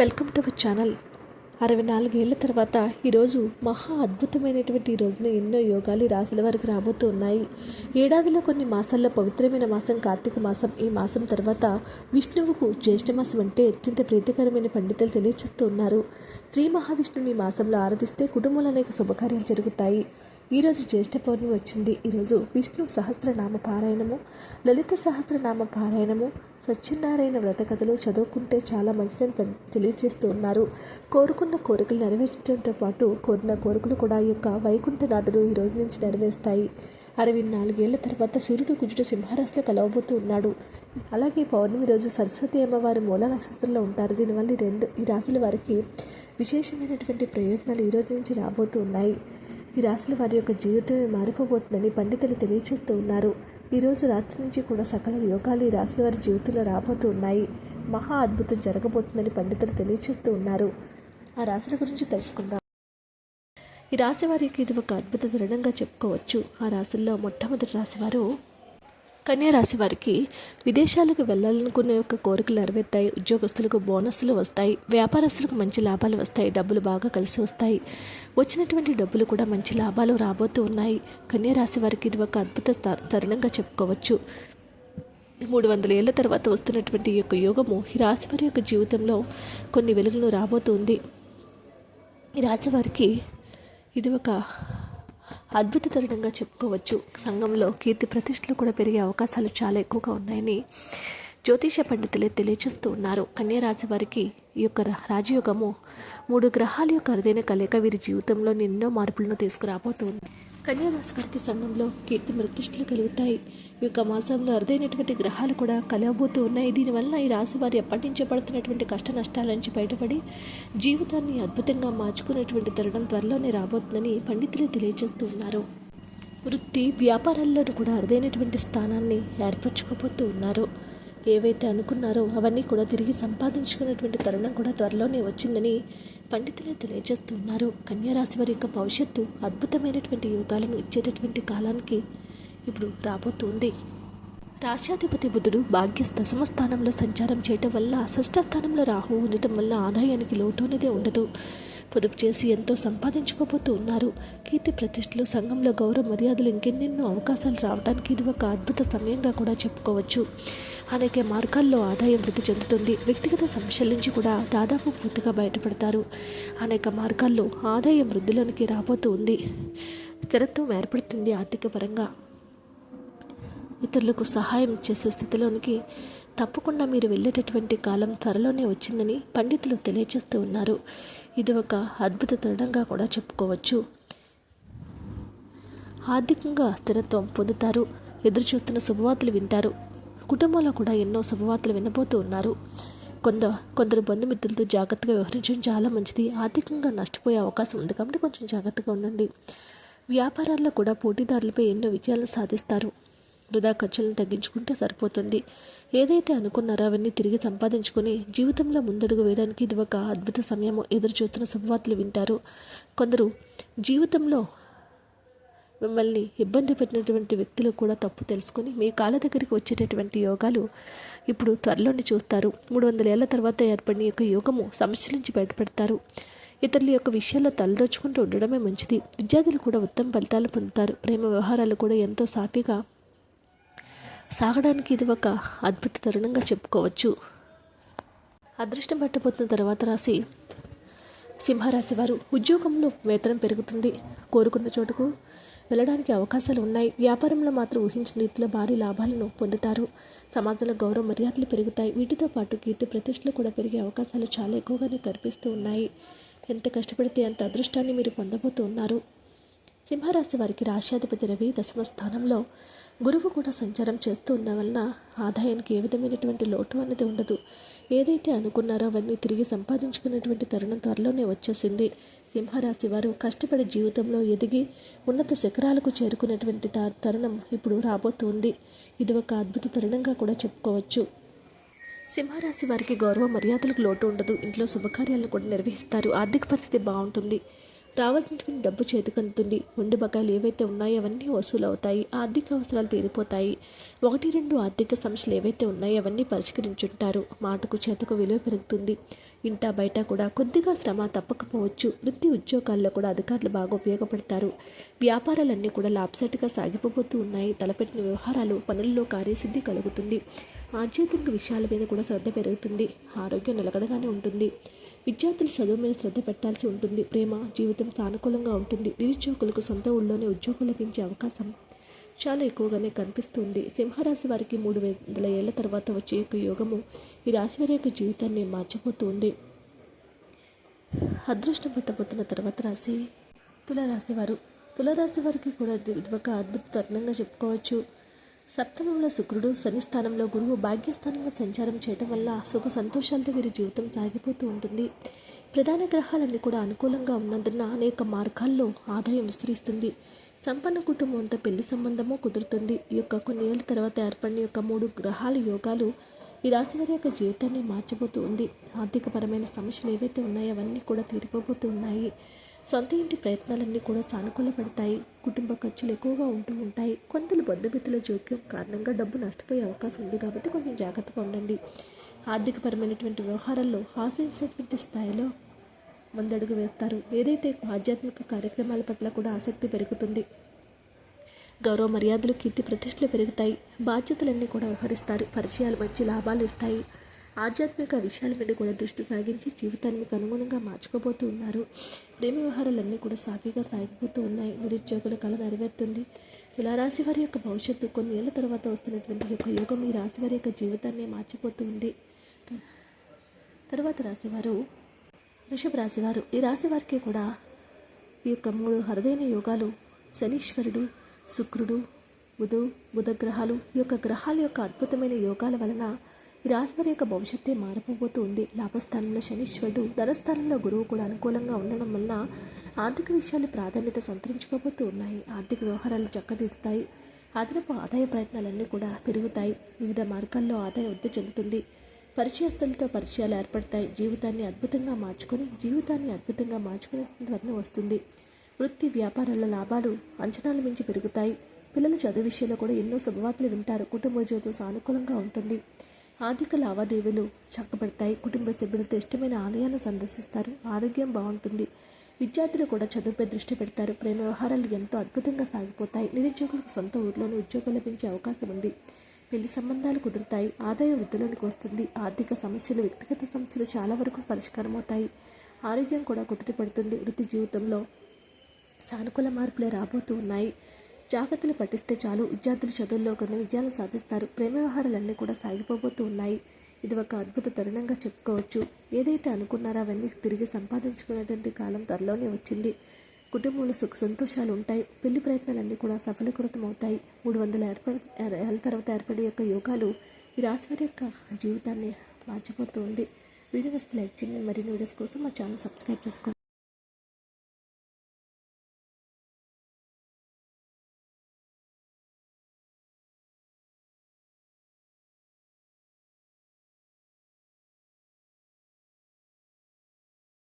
Welcome to our channel. అరవై నాలుగేళ్ళ తర్వాత ఈరోజు మహా అద్భుతమైనటువంటి ఈ రోజున ఎన్నో యోగాలు రాశుల వారికి రాబోతూ ఉన్నాయి. ఏడాదిలో కొన్ని మాసాల్లో పవిత్రమైన మాసం కార్తీక మాసం. ఈ మాసం తర్వాత విష్ణువుకు జ్యేష్ఠ మాసం అంటే అత్యంత ప్రీతికరమైన పండితులు తెలియచేస్తూ ఉన్నారు. శ్రీ మహావిష్ణుని ఈ మాసంలో ఆరాధిస్తే కుటుంబంలో అనేక శుభకార్యాలు జరుగుతాయి. ఈరోజు జ్యేష్ఠ పౌర్ణమి వచ్చింది. ఈరోజు విష్ణు సహస్రనామ పారాయణము లలిత సహస్రనామ పారాయణము సత్యనారాయణ వ్రత కథలు చదువుకుంటే చాలా మంచిదని తెలియజేస్తూ ఉన్నారు. కోరుకున్న కోరికలు నెరవేర్చడంతో పాటు కోరిన కోరికలు కూడా ఈ యొక్క వైకుంఠనాథుడు ఈ రోజు నుంచి నెరవేరుస్తాయి. అరవై నాలుగేళ్ళ తర్వాత సూర్యుడు కుజుడు సింహరాశిలో కలవబోతూ ఉన్నాడు. అలాగే పౌర్ణమి రోజు సరస్వతి అమ్మవారి మూల నక్షత్రంలో ఉంటారు. దీనివల్ల రెండు ఈ రాశుల వారికి విశేషమైనటువంటి ప్రయోజనాలు ఈ రోజు నుంచి రాబోతూ ఉన్నాయి. ఈ రాశుల వారి యొక్క జీవితమే మారిపోబోతుందని పండితులు తెలియచేస్తూ ఉన్నారు. ఈరోజు రాత్రి నుంచి కూడా సకల యోగాలు ఈ రాశుల వారి జీవితంలో రాబోతూ ఉన్నాయి. మహా అద్భుతం జరగబోతుందని పండితులు తెలియచేస్తూ ఉన్నారు. ఆ రాశుల గురించి తెలుసుకుందాం. ఈ రాశి వారికి ఇది ఒక అద్భుత తరుణంగా చెప్పుకోవచ్చు. ఆ రాశుల్లో మొట్టమొదటి రాశివారు కన్యా రాశి వారికి విదేశాలకు వెళ్ళాలనుకునే యొక్క కోరికలు నెరవేరుతాయి. ఉద్యోగస్తులకు బోనస్లు వస్తాయి. వ్యాపారస్తులకు మంచి లాభాలు వస్తాయి. డబ్బులు బాగా కలిసి వస్తాయి. వచ్చినటువంటి డబ్బులు కూడా మంచి లాభాలు రాబోతూ ఉన్నాయి. కన్యా రాశి వారికి ఇది ఒక అద్భుత తరుణంగా చెప్పుకోవచ్చు. మూడు వందల ఏళ్ళ తర్వాత వస్తున్నటువంటి ఈ యొక్క యోగము ఈ రాశి వారి యొక్క జీవితంలో కొన్ని వెలుగులు రాబోతుంది ఈ రాశి వారికి ఇది ఒక అద్భుత తరుణంగా చెప్పుకోవచ్చు. సంఘంలో కీర్తి ప్రతిష్టలు కూడా పెరిగే అవకాశాలు చాలా ఎక్కువగా ఉన్నాయని జ్యోతిష పండితులే తెలియచేస్తూ ఉన్నారు. కన్యా రాశి వారికి ఈ యొక్క రాజయోగము మూడు గ్రహాల యొక్క అరుదైన కలయిక వీరి జీవితంలో ఎన్నో మార్పులను తీసుకురాబోతుంది. కన్యా వారికి సంఘంలో కీర్తి ప్రతిష్టలు కలుగుతాయి. ఈ యొక్క మాసంలో అరుదైనటువంటి గ్రహాలు కూడా కలవబోతూ ఉన్నాయి. దీనివల్ల ఈ రాశి వారు ఎప్పటి నుంచో పడుతున్నటువంటి కష్ట నష్టాల నుంచి బయటపడి జీవితాన్ని అద్భుతంగా మార్చుకునేటువంటి తరుణం త్వరలోనే రాబోతుందని పండితులు తెలియజేస్తూ ఉన్నారు. వృత్తి వ్యాపారాల్లోనూ కూడా అరుదైనటువంటి స్థానాన్ని ఏర్పరచుకోబోతూ ఉన్నారు. ఏవైతే అనుకున్నారో అవన్నీ కూడా తిరిగి సంపాదించుకున్నటువంటి తరుణం కూడా త్వరలోనే వచ్చిందని పండితులే తెలియజేస్తున్నారు. కన్యారాశి వారి యొక్క భవిష్యత్తు అద్భుతమైనటువంటి యోగాలను ఇచ్చేటటువంటి కాలానికి ఇప్పుడు రాబోతుంది. రాష్ట్రాధిపతి బుధుడు భాగ్య దశమ స్థానంలో సంచారం చేయటం వల్ల షష్ఠ స్థానంలో రాహు ఉండటం వల్ల ఆదాయానికి లోటు అనేది ఉండదు. పొదుపు చేసి ఎంతో సంపాదించుకోబోతూ ఉన్నారు. కీర్తి ప్రతిష్టలు సంఘంలో గౌరవ మర్యాదలు ఇంకెన్నెన్నో అవకాశాలు రావడానికి ఇది ఒక అద్భుత సమయంగా కూడా చెప్పుకోవచ్చు. అనేక మార్గాల్లో ఆదాయం వృద్ధి చెందుతుంది. వ్యక్తిగత సమస్యల నుంచి కూడా దాదాపు పూర్తిగా బయటపడతారు. అనేక మార్గాల్లో ఆదాయం వృద్ధిలోనికి రాబోతూ ఉంది. స్థిరత్వం ఏర్పడుతుంది ఆర్థిక పరంగా ఇతరులకు సహాయం చేసే స్థితిలోనికి తప్పకుండా మీరు వెళ్ళేటటువంటి కాలం త్వరలోనే వచ్చిందని పండితులు తెలియజేస్తూ ఉన్నారు. ఇది ఒక అద్భుత తరుణంగా కూడా చెప్పుకోవచ్చు. ఆర్థికంగా స్థిరత్వం పొందుతారు. ఎదురుచూస్తున్న శుభవార్తలు వింటారు. కుటుంబంలో కూడా ఎన్నో శుభవార్తలు వినబోతూ ఉన్నారు. కొంత కొందరు బంధుమిత్రులతో జాగ్రత్తగా వ్యవహరించడం చాలా మంచిది. ఆర్థికంగా నష్టపోయే అవకాశం ఉంది కాబట్టి కొంచెం జాగ్రత్తగా ఉండండి. వ్యాపారాల్లో కూడా పోటీదారులపై ఎన్నో విజయాలను సాధిస్తారు. వృధా ఖర్చులను తగ్గించుకుంటే సరిపోతుంది. ఏదైతే అనుకున్నారో అవన్నీ తిరిగి సంపాదించుకొని జీవితంలో ముందడుగు వేయడానికి ఇది ఒక అద్భుత సమయం. ఎదురు చూస్తున్న శుభవార్తలు వింటారు. కొందరు జీవితంలో మిమ్మల్ని ఇబ్బంది పెట్టినటువంటి వ్యక్తులు కూడా తప్పు తెలుసుకొని మీ కాళ్ళ దగ్గరికి వచ్చేటటువంటి యోగాలు ఇప్పుడు త్వరలోనే చూస్తారు. మూడు వందల ఏళ్ళ తర్వాత ఏర్పడిన యొక్క యోగము సమస్యల నుంచి బయటపడతారు. ఇతరుల యొక్క విషయాల్లో తలదోచుకుంటూ ఉండడమే మంచిది. విద్యార్థులు కూడా ఉత్తమ ఫలితాలు పొందుతారు. ప్రేమ వ్యవహారాలు కూడా ఎంతో సాఫీగా సాగడానికి ఇది ఒక అద్భుత తరుణంగా చెప్పుకోవచ్చు. అదృష్టం పట్టబోతున్న తర్వాత రాసి సింహరాశి వారు. ఉద్యోగంలో వేతనం పెరుగుతుంది. కోరుకున్న చోటుకు వెళ్ళడానికి అవకాశాలు ఉన్నాయి. వ్యాపారంలో మాత్రం ఊహించిన రీతిలో భారీ లాభాలను పొందుతారు. సమాజంలో గౌరవ మర్యాదలు పెరుగుతాయి. వీటితో పాటు కీర్తి ప్రతిష్టలు కూడా పెరిగే అవకాశాలు చాలా ఎక్కువగానే కనిపిస్తూ ఉన్నాయి. ఎంత కష్టపడితే అంత అదృష్టాన్ని మీరు పొందబోతూ ఉన్నారు సింహరాశి వారికి రాష్ట్రాధిపతి రవి దశమ స్థానంలో గురువు కూడా సంచారం చేస్తూ ఉన్న వలన ఆదాయానికి ఏ విధమైనటువంటి లోటు అనేది ఉండదు. ఏదైతే అనుకున్నారో అవన్నీ తిరిగి సంపాదించుకునేటువంటి తరుణం త్వరలోనే వచ్చేసింది. సింహరాశి వారు కష్టపడి జీవితంలో ఎదిగి ఉన్నత శిఖరాలకు చేరుకునేటువంటి త- తరుణం ఇప్పుడు రాబోతుంది. ఇది ఒక అద్భుత తరుణంగా కూడా చెప్పుకోవచ్చు. సింహరాశి వారికి గౌరవ మర్యాదలకు లోటు ఉండదు. ఇంట్లో శుభకార్యాలను కూడా నిర్వహిస్తారు. ఆర్థిక పరిస్థితి బాగుంటుంది. రావాల్సినటువంటి డబ్బు చేతికందుతుంది. ఉండి బకాయిలు ఏవైతే ఉన్నాయో అవన్నీ వసూలు అవుతాయి ఆర్థిక అవసరాలు తీరిపోతాయి. ఒకటి రెండు ఆర్థిక సమస్యలు ఏవైతే ఉన్నాయో అవన్నీ పరిష్కరించుంటారు. మాటకు చేతకు విలువ పెరుగుతుంది. ఇంటా బయట కూడా కొద్దిగా శ్రమ తప్పకపోవచ్చు. వృత్తి ఉద్యోగాల్లో కూడా అధికారులు బాగా ఉపయోగపడతారు. వ్యాపారాలన్నీ కూడా లాభసాటిగా సాగిపోతూ ఉన్నాయి. తలపెట్టిన వ్యవహారాలు పనుల్లో కార్యసిద్ధి కలుగుతుంది. ఆధ్యాత్మిక విషయాల మీద కూడా శ్రద్ధ పెరుగుతుంది. ఆరోగ్యం నిలకడగానే ఉంటుంది. విద్యార్థులు చదువు మీద శ్రద్ధ పెట్టాల్సి ఉంటుంది. ప్రేమ జీవితం సానుకూలంగా ఉంటుంది. నిరుద్యోగులకు సొంత ఊళ్ళోనే ఉద్యోగం లభించే అవకాశం చాలా ఎక్కువగానే కనిపిస్తుంది. సింహరాశి వారికి మూడు వందల ఏళ్ళ తర్వాత వచ్చే యొక్క యోగము ఈ రాశి వారి యొక్క జీవితాన్ని మార్చిపోతుంది. అదృష్టం పట్టబోతున్న తర్వాత రాశి తులారాశి వారు. తులారాశి వారికి కూడా ఇది ఇది ఒక అద్భుత తరుణంగా చెప్పుకోవచ్చు. సప్తమంలో శుక్రుడు శని స్థానంలో గురువు భాగ్యస్థానంలో సంచారం చేయడం వల్ల సుఖ సంతోషాలతో వీరి జీవితం సాగిపోతూ ఉంటుంది. ప్రధాన గ్రహాలన్నీ కూడా అనుకూలంగా ఉన్నందున అనేక మార్గాల్లో ఆదాయం విస్తరిస్తుంది. సంపన్న కుటుంబం అంతా పెళ్ళి సంబంధము కుదురుతుంది. ఈ యొక్క కొన్ని ఏళ్ళ తర్వాత ఏర్పడిన యొక్క మూడు గ్రహాల యోగాలు ఈ రాశి వారి యొక్క జీవితాన్ని మార్చబోతూ ఉంది. ఆర్థికపరమైన సమస్యలు ఏవైతే ఉన్నాయో అవన్నీ కూడా తీరిపోబోతూ ఉన్నాయి. సొంత ఇంటి ప్రయత్నాలన్నీ కూడా సానుకూలపడతాయి. కుటుంబ ఖర్చులు ఎక్కువగా ఉంటూ ఉంటాయి. కొందరు బంధుమిత్రుల జోక్యం కారణంగా డబ్బు నష్టపోయే అవకాశం ఉంది కాబట్టి కొంచెం జాగ్రత్తగా ఉండండి. ఆర్థికపరమైనటువంటి వ్యవహారాల్లో ఆశించినటువంటి స్థాయిలో ముందడుగు వేస్తారు. ఏదైతే ఆధ్యాత్మిక కార్యక్రమాల పట్ల కూడా ఆసక్తి పెరుగుతుంది గౌరవ మర్యాదలు కీర్తి ప్రతిష్టలు పెరుగుతాయి. బాధ్యతలన్నీ కూడా వ్యవహరిస్తారు. పరిచయాలు మంచి లాభాలు ఇస్తాయి. ఆధ్యాత్మిక విషయాల మీద కూడా దృష్టి సాగించి జీవితాన్ని అనుగుణంగా మార్చుకోబోతూ ఉన్నారు. ప్రేమ వ్యవహారాలన్నీ కూడా సాఫీగా సాగిపోతూ ఉన్నాయి. నిరుద్యోగుల కళ నెరవేరుతుంది. తులారాశి వారి యొక్క భవిష్యత్తు కొన్ని ఏళ్ళ తర్వాత వస్తున్నటువంటి యొక్క యోగం ఈ రాశి వారి యొక్క జీవితాన్ని మార్చిపోతూ ఉంది. తర్వాత రాశివారు వృషభ రాశివారు ఈ రాశి వారికి కూడా ఈ యొక్క మూడు అరుదైన యోగాలు. శనీశ్వరుడు శుక్రుడు బుధు బుధగ్రహాలు. ఈ యొక్క గ్రహాల యొక్క అద్భుతమైన యోగాల వలన ఈ యొక్క భవిష్యత్తే మారిపోబోతూ ఉంది లాభస్థానంలో శనీశ్వరుడు ధనస్థానంలో గురువు కూడా అనుకూలంగా ఉండడం వలన ఆర్థిక విషయాలు ప్రాధాన్యత సంతరించుకోబోతూ ఉన్నాయి. ఆర్థిక వ్యవహారాలు చక్కదిద్దుతాయి. అదనపు ఆదాయ ప్రయత్నాలన్నీ కూడా పెరుగుతాయి. వివిధ మార్గాల్లో ఆదాయం వృద్ధి చెందుతుంది. పరిచయస్తులతో పరిచయాలు ఏర్పడతాయి. జీవితాన్ని అద్భుతంగా మార్చుకొని జీవితాన్ని అద్భుతంగా మార్చుకునే త్వరణ వస్తుంది. వృత్తి వ్యాపారాల లాభాలు అంచనాల మించి పెరుగుతాయి. పిల్లల చదువు విషయంలో కూడా ఎన్నో శుభవార్తలు వింటారు. కుటుంబ జీవితం సానుకూలంగా ఉంటుంది. ఆర్థిక లావాదేవీలు చక్కబడతాయి. కుటుంబ సభ్యులతో ఇష్టమైన ఆలయాన్ని సందర్శిస్తారు. ఆరోగ్యం బాగుంటుంది. విద్యార్థులు కూడా చదువుపై దృష్టి పెడతారు. ప్రేమ వ్యవహారాలు ఎంతో అద్భుతంగా సాగిపోతాయి. నిరుద్యోగులకు సొంత ఊర్లోనే ఉద్యోగం లభించే అవకాశం ఉంది. పెళ్ళి సంబంధాలు కుదురుతాయి. ఆదాయ వృద్ధిలోనికి వస్తుంది. ఆర్థిక సమస్యలు వ్యక్తిగత సమస్యలు చాలా వరకు పరిష్కారం అవుతాయి ఆరోగ్యం కూడా కుదుట పడుతుంది. వృత్తి జీవితంలో సానుకూల మార్పులే రాబోతూ ఉన్నాయి. జాగ్రత్తలు పట్టిస్తే చాలు. విద్యార్థులు చదువుల్లో కొన్ని విజయాలు సాధిస్తారు. ప్రేమ వ్యవహారాలన్నీ కూడా సాగిపోబోతూ ఉన్నాయి. ఇది ఒక అద్భుత తరుణంగా చెప్పుకోవచ్చు. ఏదైతే అనుకున్నారో అవన్నీ తిరిగి సంపాదించుకునేటువంటి కాలం త్వరలోనే వచ్చింది. కుటుంబంలో సుఖ సంతోషాలు ఉంటాయి. పెళ్ళి ప్రయత్నాలన్నీ కూడా సఫలీకృతం అవుతాయి మూడు వందల ఏర్పడి ఏళ్ళ తర్వాత ఏర్పడే యొక్క యోగాలు ఈ రాశివారి యొక్క జీవితాన్ని మార్చిపోతూ ఉంది. వీడియో వస్తే లైక్ చేయండి. మరిన్ని వీడియోస్ కోసం మా ఛానల్ సబ్స్క్రైబ్ చేసుకోండి.